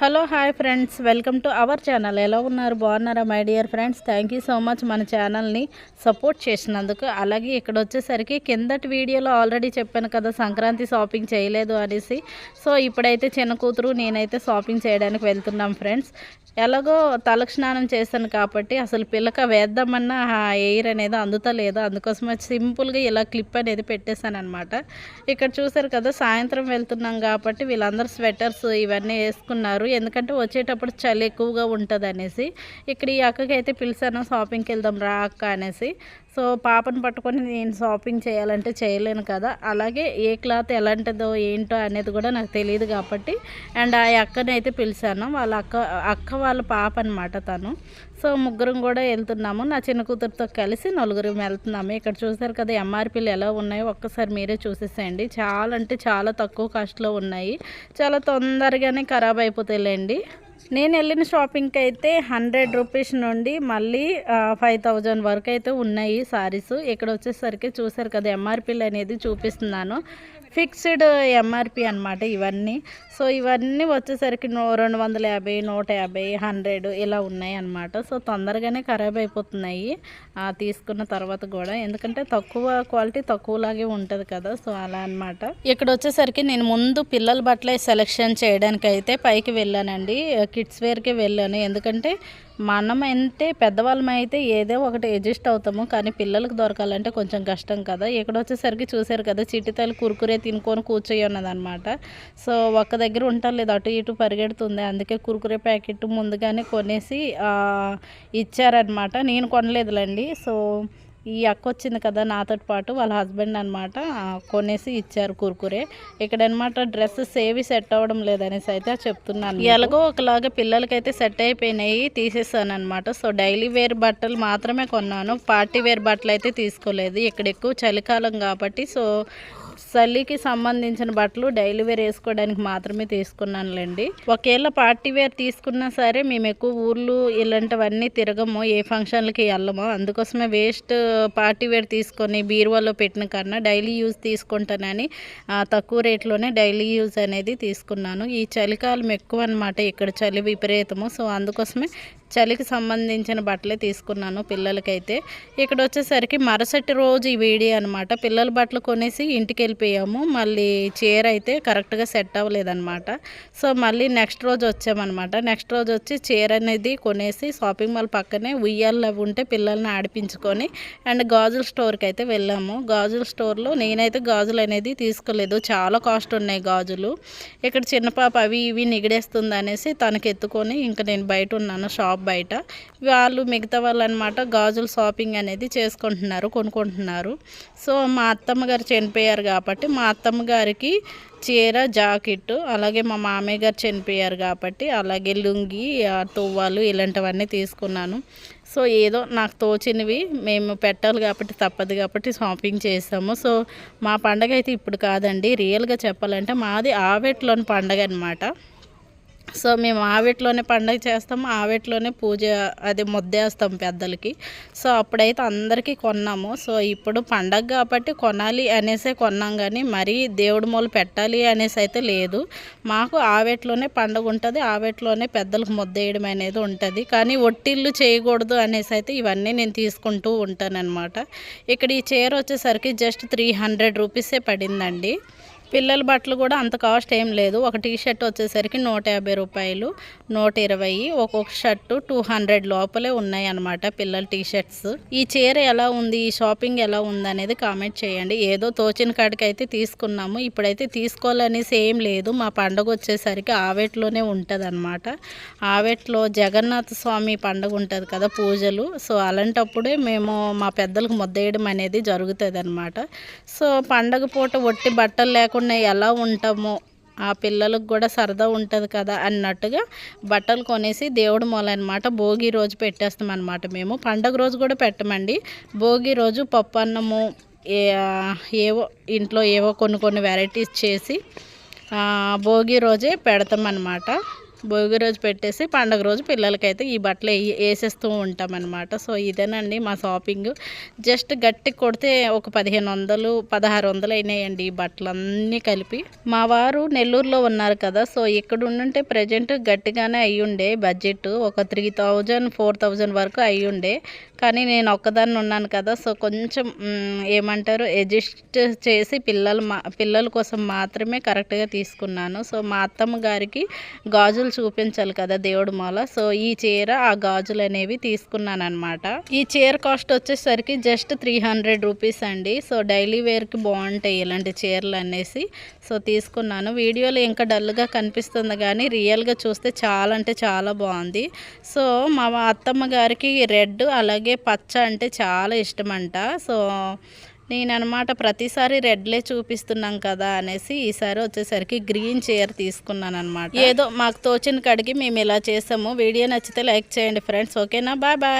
Hello hi friends. Welcome to our channel. ఎలా ఉన్నారు? బాగున్నారా my dear friends? Thank you so much మన ఛానల్ని సపోర్ట్ చేసినందుకు. అలాగే ఇక్కడ వచ్చేసరికి కిందటి వీడియోలో ఆల్రెడీ చెప్పాను కదా సంక్రాంతి షాపింగ్ చేయలేదు అనేసి. సో ఇప్పుడైతే చిన్న కూతురు నేనైతే షాపింగ్ చేయడానికి వెళ్తున్నాం ఫ్రెండ్స్. ఎలాగో తలకు స్నానం చేశాను కాబట్టి అసలు పిల్లక వేద్దామన్నా ఆ ఎయిర్ అనేది అందుతలేదు. అందుకోసమే సింపుల్గా ఇలా క్లిప్ అనేది పెట్టేశాను అనమాట ఇక్కడ చూసారు కదా సాయంత్రం వెళ్తున్నాం కాబట్టి వీళ్ళందరూ స్వెటర్స్ ఇవన్నీ వేసుకున్నారు. ఎందుకంటే వచ్చేటప్పుడు చలి ఎక్కువగా ఉంటుంది అనేసి ఇక్కడ ఈ అక్కకి అయితే పిలిచాను షాపింగ్కి వెళ్దాం రా అక్క అనేసి. సో పాపను పట్టుకొని నేను షాపింగ్ చేయాలంటే చేయలేను కదా. అలాగే ఏ క్లాత్ ఎలాంటిదో ఏంటో అనేది కూడా నాకు తెలియదు కాబట్టి. అండ్ ఆ అక్కని అయితే పిలిచాను. వాళ్ళ అక్క అక్క వాళ్ళ పాప అనమాట తను. సో ముగ్గురం కూడా వెళ్తున్నాము. నా చిన్న కూతురుతో కలిసి నలుగురం వెళ్తున్నాము. ఇక్కడ చూసారు కదా ఎంఆర్పీలు ఎలా ఉన్నాయో ఒక్కసారి మీరే చూసేసేయండి. చాలా అంటే చాలా తక్కువ కాస్ట్లో ఉన్నాయి. చాలా తొందరగానే ఖరాబ్ అయిపోతాయిలేండి. నేను వెళ్ళిన షాపింగ్కి అయితే హండ్రెడ్ రూపీస్ నుండి మళ్ళీ ఫైవ్ థౌజండ్ వరకు అయితే ఉన్నాయి సారీస్. ఇక్కడ వచ్చేసరికి చూసారు కదా ఎంఆర్పీలు అనేది చూపిస్తున్నాను. ఫిక్స్డ్ ఎంఆర్పి అనమాట ఇవన్నీ. సో ఇవన్నీ వచ్చేసరికి రెండు వందల యాభై నూట యాభై హండ్రెడ్ ఇలా ఉన్నాయి అనమాట సో తొందరగానే ఖరాబ్ అయిపోతున్నాయి తీసుకున్న తర్వాత కూడా. ఎందుకంటే తక్కువ క్వాలిటీ తక్కువలాగే ఉంటుంది కదా సో అలా అనమాట ఇక్కడ వచ్చేసరికి నేను ముందు పిల్లల బట్టలే సెలెక్షన్ చేయడానికి అయితే పైకి వెళ్ళానండి. కిడ్స్ వేర్కే వెళ్ళాను. ఎందుకంటే మనం అంటే పెద్దవాళ్ళం అయితే ఏదో ఒకటి అడ్జస్ట్ అవుతాము. కానీ పిల్లలకు దొరకాలంటే కొంచెం కష్టం కదా. ఇక్కడ వచ్చేసరికి చూసారు కదా చిట్టితలు కురుకురే తినుకొని కూర్చొని ఉన్నదనమాట సో ఒక్క దగ్గర ఉండలేదు అటు ఇటు పరిగెడుతుంది. అందుకే కురుకురే ప్యాకెట్ ముందుగానే కొనేసి ఇచ్చారనమాట నేను కొనలేదులేండి. సో ఈ అక్క వచ్చింది కదా నాతో పాటు వాళ్ళ హస్బెండ్ అనమాట కొనేసి ఇచ్చారు కురుకురే. ఇక్కడ అనమాట డ్రెస్సెస్ ఏవి సెట్ అవ్వడం లేదనేసి అయితే చెప్తున్నాను ఎలాగో ఒకలాగా పిల్లలకైతే సెట్ అయిపోయినాయి తీసేసాను అనమాట సో డైలీ వేర్ బట్టలు మాత్రమే కొన్నాను. పార్టీ వేర్ బట్టలు అయితే తీసుకోలేదు. ఇక్కడ ఎక్కువ చలికాలం కాబట్టి సో చలికి సంబంధించిన బట్టలు డైలీ వేర్ వేసుకోవడానికి మాత్రమే తీసుకున్నానులేండి. ఒకవేళ పార్టీ వేర్ తీసుకున్నా సరే మేము ఎక్కువ ఊర్లు ఇలాంటివన్నీ తిరగము ఏ ఫంక్షన్లకి వెళ్ళము. అందుకోసమే వేస్ట్ పార్టీ వేర్ తీసుకొని బీరువాలో పెట్టిన కన్నా డైలీ యూజ్ తీసుకుంటానని తక్కువ రేట్లోనే డైలీ యూజ్ అనేది తీసుకున్నాను. ఈ చలికాలం ఎక్కువ అనమాట ఇక్కడ చలి విపరీతము. సో అందుకోసమే చలికి సంబంధించిన బట్టలే తీసుకున్నాను పిల్లలకైతే. ఇక్కడ వచ్చేసరికి మరుసటి రోజు ఈ వీడియో అనమాట పిల్లల బట్టలు కొనేసి ఇంటికి వెళ్ళిపోయాము మళ్ళీ చీర అయితే కరెక్ట్గా సెట్ అవ్వలేదన్నమాట. సో మళ్ళీ నెక్స్ట్ రోజు వచ్చామన్నమాట. నెక్స్ట్ రోజు వచ్చి చీర అనేది కొనేసి షాపింగ్ మాల్ పక్కనే ఉయ్యాలు అవి ఉంటే పిల్లల్ని ఆడిపించుకొని అండ్ గాజుల స్టోర్కి అయితే వెళ్ళాము. గాజుల స్టోర్లో నేనైతే గాజులు అనేది తీసుకోలేదు. చాలా కాస్ట్ ఉన్నాయి గాజులు. ఇక్కడ చిన్న పాప అవి ఇవి నిగిడేస్తుంది అనేసి తనకి ఎత్తుకొని ఇంకా నేను బయట ఉన్నాను షాప్ బయట. వాళ్ళు మిగతా వాళ్ళు అనమాట గాజులు షాపింగ్ అనేది చేసుకుంటున్నారు కొనుక్కుంటున్నారు. సో మా అత్తమ్మ గారు చనిపోయారు కాబట్టి మా అత్తమ్మ గారికి చీర జాకెట్ అలాగే మా మామయ్య గారు చనిపోయారు కాబట్టి అలాగే లుంగి ఆ, తువ్వాలు ఇలాంటివన్నీ తీసుకున్నాను. సో ఏదో నాకు తోచినవి మేము పెట్టాలి కాబట్టి తప్పదు కాబట్టి షాపింగ్ చేసాము. సో మా పండగ అయితే ఇప్పుడు కాదండి. రియల్గా చెప్పాలంటే మాది ఆవేట్లోని పండగ అనమాట సో మేము ఆవిట్లోనే పండగ చేస్తాము ఆవిట్లోనే పూజ అది ముద్దేస్తాం పెద్దలకి. సో అప్పుడైతే అందరికీ కొన్నాము. సో ఇప్పుడు పండగ కాబట్టి కొనాలి అనేసే కొన్నాం కానీ మరీ దేవుడి మూలు పెట్టాలి అనేసి అయితే లేదు. మాకు ఆవేట్లోనే పండగ ఉంటుంది ఆవేట్లోనే పెద్దలకు ముద్దేయడం అనేది ఉంటుంది. కానీ ఒట్టిళ్ళు చేయకూడదు అనేసి అయితే ఇవన్నీ నేను తీసుకుంటూ ఉంటానన్నమాట. ఇక్కడ ఈ చీర వచ్చేసరికి జస్ట్ త్రీ హండ్రెడ్ రూపీసే పడిందండి. పిల్లల బట్టలు కూడా అంత కాస్ట్ ఏం లేదు. ఒక టీ షర్ట్ వచ్చేసరికి నూట యాభై రూపాయలు నూట ఇరవై. ఒక్కొక్క షర్టు టూ హండ్రెడ్ లోపలే ఉన్నాయి అనమాట పిల్లల టీ షర్ట్స్ ఈ చీర ఎలా ఉంది? ఈ షాపింగ్ ఎలా ఉంది అనేది కామెంట్ చేయండి. ఏదో తోచిన కాడికి అయితే తీసుకున్నాము. ఇప్పుడైతే తీసుకోవాలనేసి ఏం లేదు. మా పండగ వచ్చేసరికి ఆవేట్లోనే ఉంటుంది అనమాట ఆవేట్లో జగన్నాథ స్వామి పండగ ఉంటుంది కదా పూజలు. సో అలాంటప్పుడే మేము మా పెద్దలకు ముద్దేయడం అనేది జరుగుతుంది అనమాట సో పండగ పూట ఒట్టి బట్టలు లేకుండా ఎలా ఉంటామో ఆ పిల్లలకు కూడా సరదా ఉంటుంది కదా అన్నట్టుగా బట్టలు కొనేసి దేవుడు మూల అనమాట భోగి రోజు పెట్టేస్తాం అనమాట మేము. పండగ రోజు కూడా పెట్టమండి. భోగి రోజు పప్పు అన్నము ఏవో ఇంట్లో ఏవో కొన్ని కొన్ని వెరైటీస్ చేసి భోగి రోజే పెడతాం అనమాట భోగి రోజు పెట్టేసి పండగ రోజు పిల్లలకైతే ఈ బట్టలు వేసేస్తూ ఉంటామన్నమాట. సో ఇదేనండి మా షాపింగ్. జస్ట్ గట్టి కొడితే ఒక పదిహేను వందలు పదహారు వందలు అయినాయండి ఈ బట్టలన్నీ కలిపి. మా వారు నెల్లూరులో ఉన్నారు కదా సో ఇక్కడ ఉండుంటే ప్రజెంట్ గట్టిగానే అయ్యుండే బడ్జెట్ ఒక త్రీ థౌజండ్ ఫోర్ థౌజండ్ వరకు అయ్యుండే. కానీ నేను ఒక్కదాన్ని ఉన్నాను కదా సో కొంచెం ఏమంటారు అడ్జస్ట్ చేసి పిల్లలు మా పిల్లల కోసం మాత్రమే కరెక్ట్గా తీసుకున్నాను. సో మా అత్తమ్మ గారికి గాజులు చూపించాలి కదా దేవుడు మాల సో ఈ చీర ఆ గాజులు అనేవి తీసుకున్నాను అనమాట ఈ చీర కాస్ట్ వచ్చేసరికి జస్ట్ త్రీ హండ్రెడ్ రూపీస్ అండి. సో డైలీ వేర్కి బాగుంటాయి ఇలాంటి చీరలు అనేసి సో తీసుకున్నాను. వీడియోలో ఇంకా డల్గా కనిపిస్తుంది కానీ రియల్గా చూస్తే చాలా అంటే చాలా బాగుంది. సో మా అత్తమ్మ గారికి రెడ్ అలాగే పచ్చ అంటే చాలా ఇష్టమంట. సో నేను అనమాట ప్రతిసారి రెడ్లే చూపిస్తున్నాం కదా అనేసి ఈసారి వచ్చేసరికి గ్రీన్ చీర తీసుకున్నాను అనమాట ఏదో మాకు తోచిన కడిగి మేము ఇలా చేసాము. వీడియో నచ్చితే లైక్ చేయండి ఫ్రెండ్స్. ఓకేనా? Bye bye.